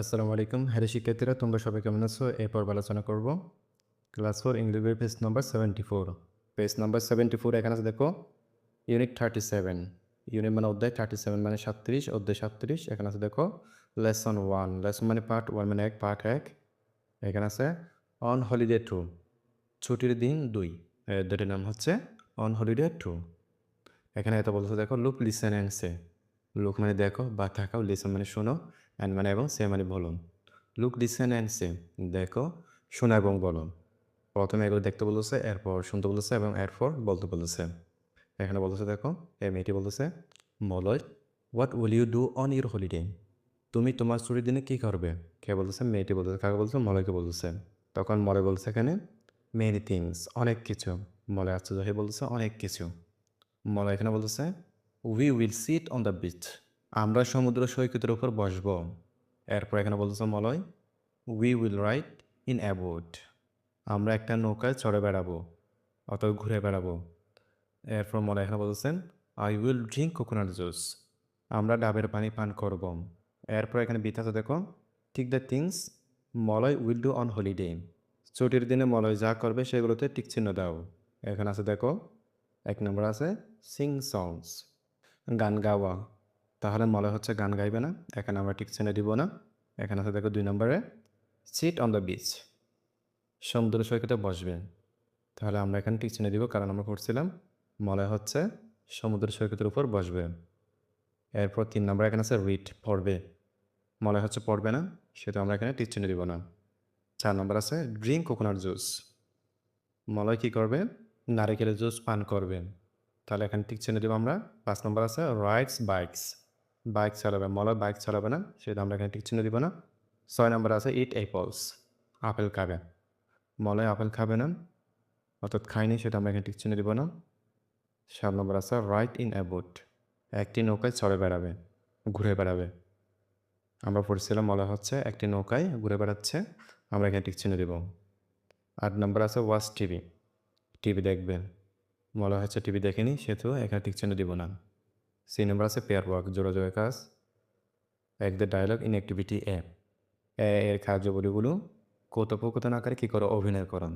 আসসালামু আলাইকুম। হ্যালো শিক্ষার্থীরা, তোমরা সবাই কেমন আছো? এই পর্ব আলোচনা করব। ক্লাস ফোর ইংলিশ বই page number seventy four page number seventy four এখানে আছে, দেখো ইউনিট থার্টি সেভেন ইউনিট মানে অধ্যায় থার্টি সেভেন মানে সাতত্রিশ, অধ্যায় সাতত্রিশ, এখানে আছে, দেখো লেসন ওয়ান লেসন মানে পার্ট ওয়ান মানে এক পার্ট এক। এখানে আছে অন হলিডে টু ছুটির দিন দুই। দুটির নাম হচ্ছে অন হলিডে টু এখানে এত বলছে, দেখো look listen and say look মানে দেখো, বা থাকাও লিসেন মানে শোনো। অ্যান্ড মানে এবং সে মানে বলুন লুক লিসেন অ্যান্ড সে দেখো শোনো এবং বলো প্রথমে এগুলো দেখতে বলেছে, এরপর শুনতে বলেছে এবং এরপর বলতে বলেছে। এখানে বলেছে, দেখো, এই মেয়েটি বলেছে, Malay what will you do on your holiday তুমি তোমার ছুটির দিনে কী করবে? কে বলতেছে মেয়েটি বলতেছে কাকে বলছে? মলয়কে বলতেছে তখন মলয় বলছে এখানে মেনি থিংস অনেক কিছু। মলয় আশ্চর্য হয়ে বলতেছে অনেক কিছু। মলয় এখানে বলতেছে we will sit on the beach আমরা সমুদ্র সৈকতের উপর বসবো। এরপর এখানে বলতেছে Malay we will ride in a boat আমরা একটা নৌকায় চড়ে বেড়াবো, অথবা ঘুরে বেড়াবো। এরপর মলয় এখানে বলতেছেন I will drink coconut juice আমরা ডাবের পানি পান করব। এরপর এখানে বিথাতে দেখো ঠিক the things Malay will do on holiday ছুটির দিনে মলয় যা করবে সেগুলোতে টিক চিহ্ন দাও। এখানে আছে, দেখো, এক নম্বর আছে সিং সংস গান গাওয়া। তাহলে মনে হচ্ছে গান গাইবে না, এখানে আমরা ঠিক চিহ্ন দিব না। এখানে আছে দেখো দুই নম্বরে সিট অন দ্য বিচ সমুদ্র সৈকতে বসবেন তাহলে আমরা এখানে ঠিক চিহ্ন দিব, কারণ আমরা পড়ছিলাম মনে হচ্ছে সমুদ্র সৈকতের উপর বসবে। এরপর তিন নম্বর এখানে আছে রিড পড়বে। মনে হচ্ছে পড়বে না, সেটা আমরা এখানে ঠিক চিহ্ন দিব না। চার নম্বর আছে ড্রিঙ্ক কোকোনাট জুস মলয় কী করবে? নারিকেলের জুস পান করবে। তাহলে এখানে ঠিক চিহ্ন দেবো আমরা। পাঁচ নম্বর আছে রাইডস বাইকস বাইক চালাবে মলয় বাইক চালাবে না, সেটা আমরা এখানে চিহ্ন দিব না। ছয় নম্বর আছে ইট অ্যাপলস আপেল খাবে। মলয় আপেল খাবে না, অর্থাৎ খায়নি, সেটা আমরা এখানে চিহ্ন দিব না। সাত নম্বর আছে রাইট ইন অ্যাবোট একটি নৌকায় চড়ে বেড়াবে, ঘুরে বেড়াবে। আমরা পড়ছিলাম মলয় হচ্ছে একটি নৌকায় ঘুরে বেড়াচ্ছে, আমরা এখানে ঠিক চিহ্ন দিব। আট নম্বর আছে ওয়াচ টিভি টিভি দেখবেন বলা হচ্ছে টিভি দেখেনি, সেহেতু এখানে ঠিক চিহ্ন দিব না। সি নাম্বার আছে পেয়ার ওয়ার্ক যোগাযোগের কাজ এক দ্য ডায়লগ ইন অ্যাক্টিভিটি অ্যাপ এর কার্যবলীগুলো কথোপকথন আকারে কী করো অভিনয় করুন